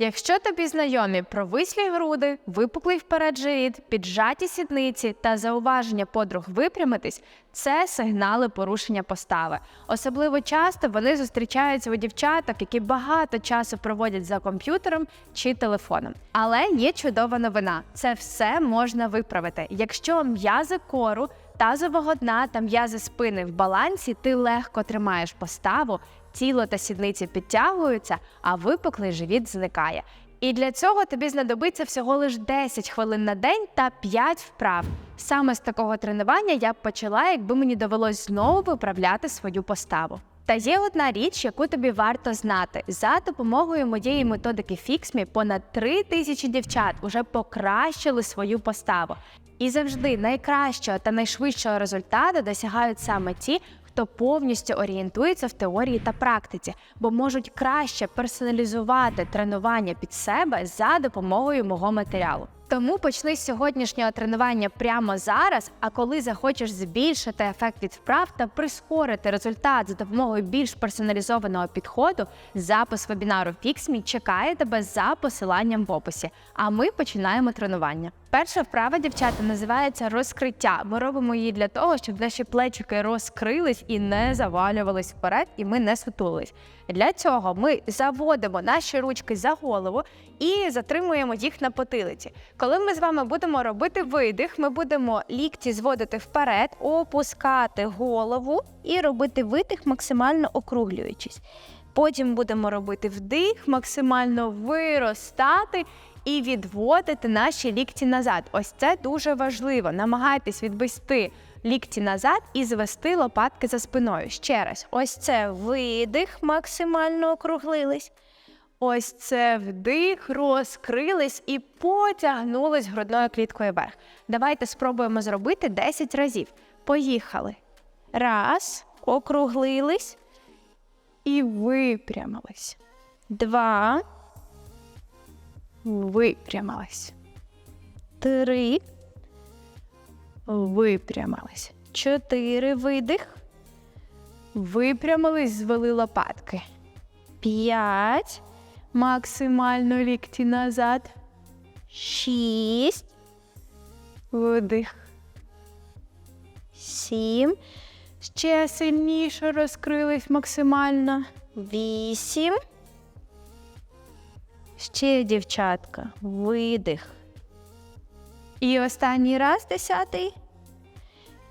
Якщо тобі знайомі провислі груди, випуклий вперед живіт, піджаті сідниці та зауваження подруг випрямитись, це сигнали порушення постави. Особливо часто вони зустрічаються у дівчаток, які багато часу проводять за комп'ютером чи телефоном. Але є чудова новина: це все можна виправити. Якщо м'язи кору, тазового дна та м'язи спини в балансі, ти легко тримаєш поставу, тіло та сідниці підтягуються, а випуклий живіт зникає. І для цього тобі знадобиться всього лише 10 хвилин на день та 5 вправ. Саме з такого тренування я б почала, якби мені довелось знову виправляти свою поставу. Та є одна річ, яку тобі варто знати. За допомогою моєї методики FixMe понад 3 тисячі дівчат уже покращили свою поставу. І завжди найкращого та найшвидшого результату досягають саме ті, хто повністю орієнтується в теорії та практиці, бо можуть краще персоналізувати тренування під себе за допомогою мого матеріалу. Тому почни з сьогоднішнього тренування прямо зараз. А коли захочеш збільшити ефект від вправ та прискорити результат за допомогою більш персоналізованого підходу, запис вебінару FixMe чекає тебе за посиланням в описі. А ми починаємо тренування. Перша вправа, дівчата, називається розкриття. Ми робимо її для того, щоб наші плечики розкрились і не завалювались вперед, і ми не сутулись. Для цього ми заводимо наші ручки за голову і затримуємо їх на потилиці. Коли ми з вами будемо робити видих, ми будемо лікті зводити вперед, опускати голову і робити видих, максимально округлюючись. Потім будемо робити вдих, максимально виростати і відводити наші лікті назад. Ось це дуже важливо. Намагайтесь відвести лікті назад і звести лопатки за спиною. Ще раз, ось це видих, максимально округлились. Ось це вдих, розкрились і потягнулись грудною кліткою вверх. Давайте спробуємо зробити 10 разів. Поїхали. Раз, округлились і випрямились. Два. Випрямились. Три. Випрямились. Чотири. Видих. Випрямились, звели лопатки. П'ять. Максимально лікті назад. Шість. Видих. Сім. Ще сильніше розкрились максимально. Вісім. Ще дівчатка. Видих. І останній раз десятий.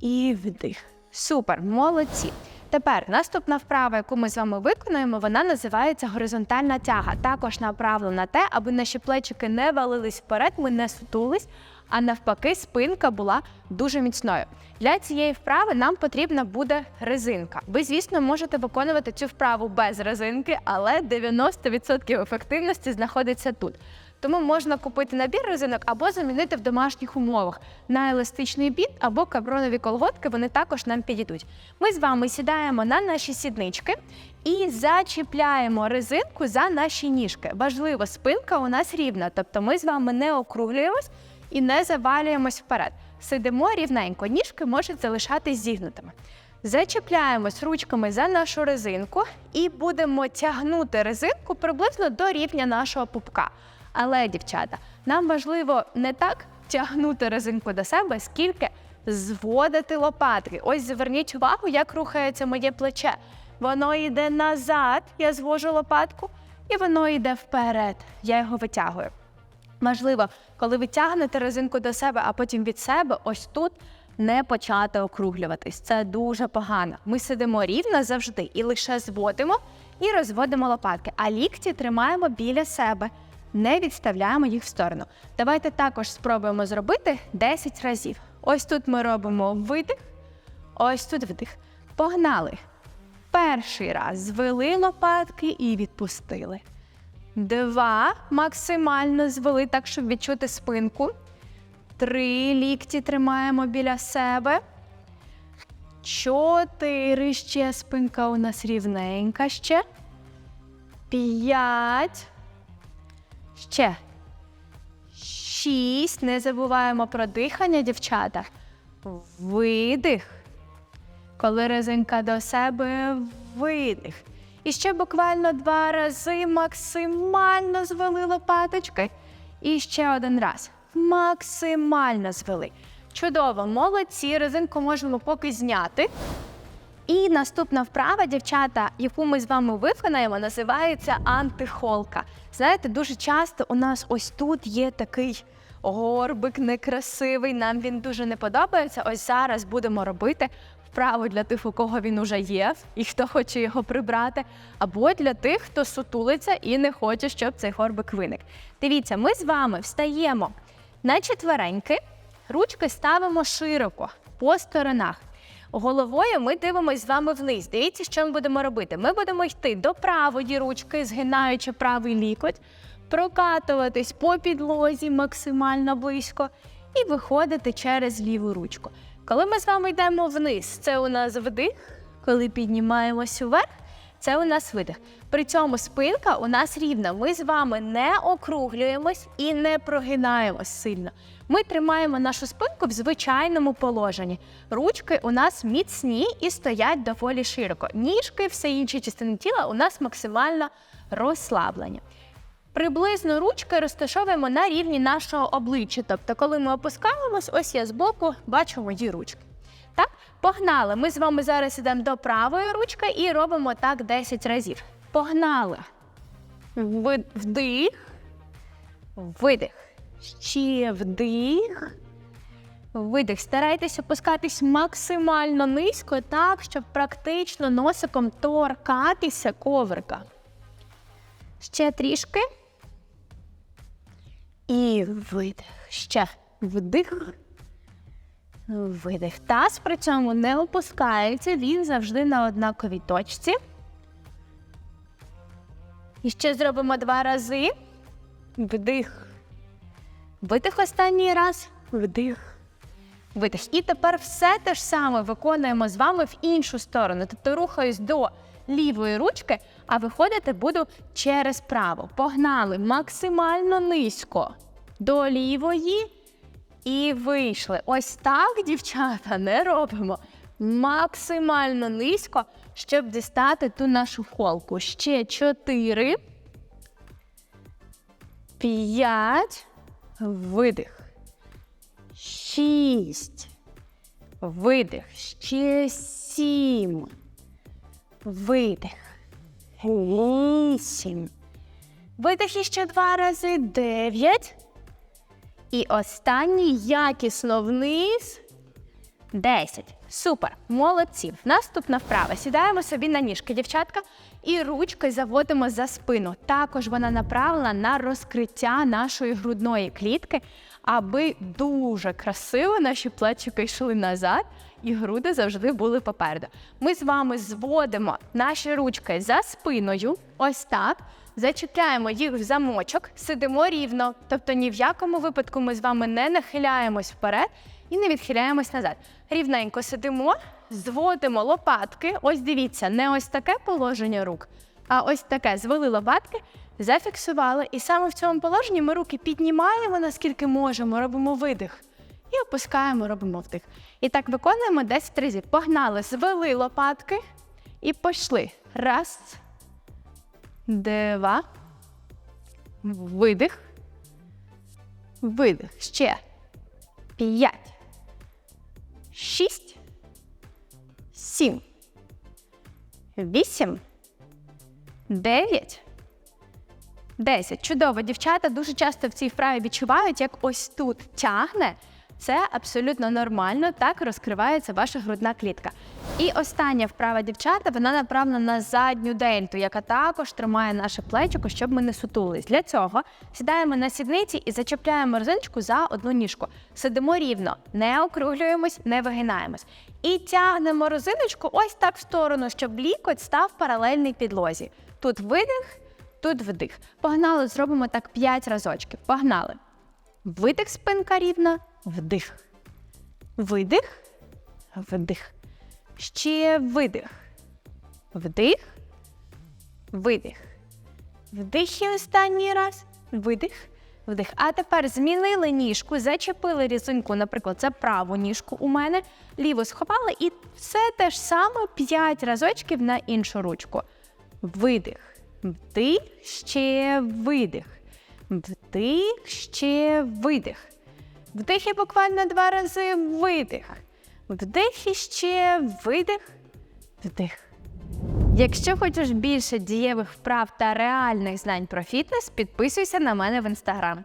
І вдих. Супер, молодці. Тепер наступна вправа, яку ми з вами виконуємо, вона називається горизонтальна тяга. Також направлена на те, аби наші плечики не валились вперед, ми не сутулись, а навпаки, спинка була дуже міцною. Для цієї вправи нам потрібна буде резинка. Ви, звісно, можете виконувати цю вправу без резинки, але 90% ефективності знаходиться тут. Тому можна купити набір резинок або замінити в домашніх умовах на еластичний біт або кабронові колготки. Вони також нам підійдуть. Ми з вами сідаємо на наші сіднички і зачіпляємо резинку за наші ніжки. Важливо, спинка у нас рівна, тобто ми з вами не округлюємось і не завалюємось вперед. Сидимо рівненько, ніжки можуть залишатись зігнутими. Зачіпляємось ручками за нашу резинку і будемо тягнути резинку приблизно до рівня нашого пупка. Але, дівчата, нам важливо не так тягнути резинку до себе, скільки зводити лопатки. Ось зверніть увагу, як рухається моє плече. Воно йде назад, я звожу лопатку, і воно йде вперед. Я його витягую. Важливо, коли ви тягнете резинку до себе, а потім від себе, ось тут не почати округлюватись. Це дуже погано. Ми сидимо рівно завжди і лише зводимо і розводимо лопатки, а лікті тримаємо біля себе, не відставляємо їх в сторону. Давайте також спробуємо зробити 10 разів. Ось тут ми робимо видих, ось тут вдих. Погнали. Перший раз звели лопатки і відпустили. Два. Максимально звели так, щоб відчути спинку. Три лікті тримаємо біля себе. Чотири. Ще спинка у нас рівненька. Ще. П'ять. Ще. Шість. Не забуваємо про дихання, дівчата. Видих. Коли резинка до себе, видих. І ще буквально два рази максимально звели лопаточки. І ще один раз. Максимально звели. Чудово, молодці. Резинку можемо поки зняти. І наступна вправа, дівчата, яку ми з вами виконаємо, називається антихолка. Знаєте, дуже часто у нас ось тут є такий горбик некрасивий. Нам він дуже не подобається. Ось зараз будемо робити вправу для тих, у кого він уже є, і хто хоче його прибрати, або для тих, хто сутулиться і не хоче, щоб цей горбик виник. Дивіться, ми з вами встаємо на четвереньки, ручки ставимо широко по сторонах. Головою ми дивимося з вами вниз. Дивіться, що ми будемо робити. Ми будемо йти до правої ручки, згинаючи правий лікоть, прокатуватись по підлозі максимально близько і виходити через ліву ручку. Коли ми з вами йдемо вниз, це у нас вдих. Коли піднімаємось вверх, це у нас видих. При цьому спинка у нас рівна. Ми з вами не округлюємось і не прогинаємось сильно. Ми тримаємо нашу спинку в звичайному положенні. Ручки у нас міцні і стоять доволі широко. Ніжки, все інші частини тіла у нас максимально розслаблені. Приблизно ручки розташовуємо на рівні нашого обличчя. Тобто, коли ми опускаємось, ось я збоку бачу мої ручки. Так, погнали. Ми з вами зараз йдемо до правої ручки і робимо так 10 разів. Погнали. Вдих, видих. Ще вдих. Видих. Старайтесь опускатись максимально низько, так, щоб практично носиком торкатися коврика. Ще трішки. І видих. Ще вдих. Видих. Таз при цьому не опускається, він завжди на однаковій точці. І ще зробимо два рази. Вдих. Видих останній раз. Вдих. Видих. І тепер все те ж саме виконуємо з вами в іншу сторону. Тобто рухаюсь до лівої ручки, а виходити буду через праву. Погнали максимально низько до лівої і вийшли. Ось так, дівчата, не робимо. Максимально низько, щоб дістати ту нашу холку. Ще чотири. П'ять. Видих. Шість. Видих. Ще сім. Видих. Вісім. Видих іще два рази. Дев'ять. І останній якісно вниз. 10. Супер. Молодці. Наступна вправа. Сідаємо собі на ніжки, дівчатка, і ручки заводимо за спину. Також вона направлена на розкриття нашої грудної клітки, аби дуже красиво наші плечики йшли назад, і груди завжди були попереду. Ми з вами зводимо наші ручки за спиною. Ось так. Зачіпляємо їх в замочок, сидимо рівно, тобто ні в якому випадку ми з вами не нахиляємось вперед і не відхиляємось назад. Рівненько сидимо, зводимо лопатки. Ось дивіться, не ось таке положення рук, а ось таке. Звели лопатки, зафіксували. І саме в цьому положенні ми руки піднімаємо, наскільки можемо, робимо видих. І опускаємо, робимо вдих. І так виконуємо 10 разів. Погнали, звели лопатки і пішли. Раз. Два. Видих. Видих. Ще. П'ять. Шість. Сім. Вісім. Дев'ять. Десять. Чудово, дівчата дуже часто в цій вправі відчувають, як ось тут тягне. Це абсолютно нормально, так розкривається ваша грудна клітка. І остання вправа дівчата, вона направлена на задню дельту, яка також тримає наше плечико, щоб ми не сутулись. Для цього сідаємо на сідниці і зачепляємо резиночку за одну ніжку. Сидимо рівно, не округлюємось, не вигинаємось. І тягнемо резиночку ось так в сторону, щоб лікоть став паралельний підлозі. Тут видих, тут вдих. Погнали, зробимо так 5 разочків. Погнали. Видих, спинка рівна, вдих. Видих, вдих. Ще видих. Вдих, видих. Вдих і останній раз. Видих, вдих. А тепер змінили ніжку, зачепили різинку, наприклад, це праву ніжку у мене, ліву сховали, і все те ж саме 5 разочків на іншу ручку. видих. Вдих, ще видих. Вдих, ще видих. Вдих і буквально два рази видих. Вдих і ще видих. Вдих. Якщо хочеш більше дієвих вправ та реальних знань про фітнес, підписуйся на мене в інстаграм.